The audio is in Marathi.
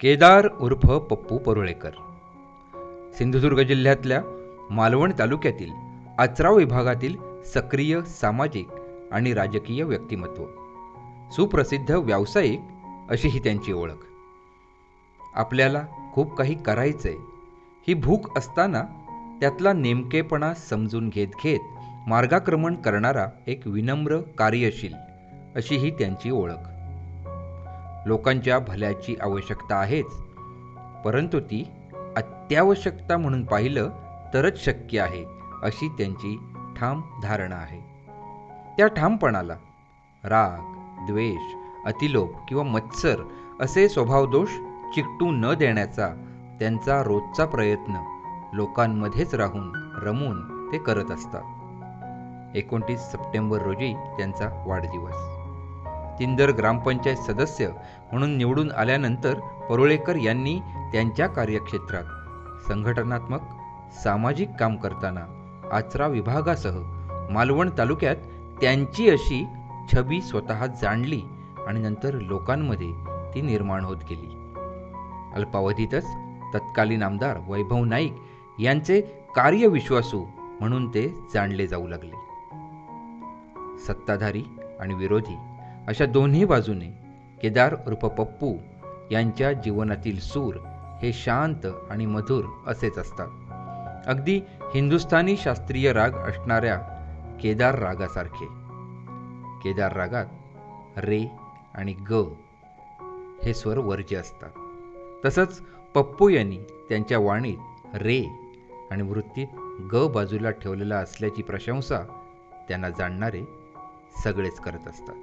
केदार उर्फ पप्पू परुळेकर. सिंधुदुर्ग जिल्ह्यातल्या मालवण तालुक्यातील आचराव विभागातील सक्रिय सामाजिक आणि राजकीय व्यक्तिमत्व. सुप्रसिद्ध व्यावसायिक अशी ही त्यांची ओळख. आपल्याला खूप काही करायचंय. ही भूक असताना त्यातला नेमकेपणा समजून घेत घेत मार्गाक्रमण करणारा एक विनम्र कार्यशील अशी ही त्यांची ओळख. लोकांच्या भल्याची आवश्यकता आहेच. परंतु ती अत्यावश्यकता म्हणून पाहिलं तरच शक्य आहे अशी त्यांची ठाम धारणा आहे. त्या ठामपणाला राग द्वेष अतिलोभ किंवा मत्सर असे स्वभावदोष चिकटू न देण्याचा त्यांचा रोजचा प्रयत्न लोकांमध्येच राहून रमून ते करत असतात. एकोणतीस सप्टेंबर रोजी त्यांचा वाढदिवस. तिंदर ग्रामपंचायत सदस्य म्हणून निवडून आल्यानंतर परुळेकर यांनी त्यांच्या कार्यक्षेत्रात संघटनात्मक सामाजिक काम करताना आचरा विभागासह मालवण तालुक्यात त्यांची अशी छबी स्वतः जाणली आणि नंतर लोकांमध्ये ती निर्माण होत गेली. अल्पावधीतच तत्कालीन आमदार वैभव नाईक यांचे कार्यविश्वासू म्हणून ते जाणले जाऊ लागले. सत्ताधारी आणि विरोधी अशा दोन्ही बाजूने केदार उर्फ पप्पू यांच्या जीवनातील सूर हे शांत आणि मधुर असेच असतात. अगदी हिंदुस्थानी शास्त्रीय राग असणाऱ्या केदार रागासारखे. केदार रागात रे आणि ग हे स्वर वर्ज्य असतात. तसंच पप्पू यांनी त्यांच्या वाणीत रे आणि वृत्तीत ग बाजूला ठेवलेला असल्याची प्रशंसा त्यांना जाणणारे सगळेच करत असतात.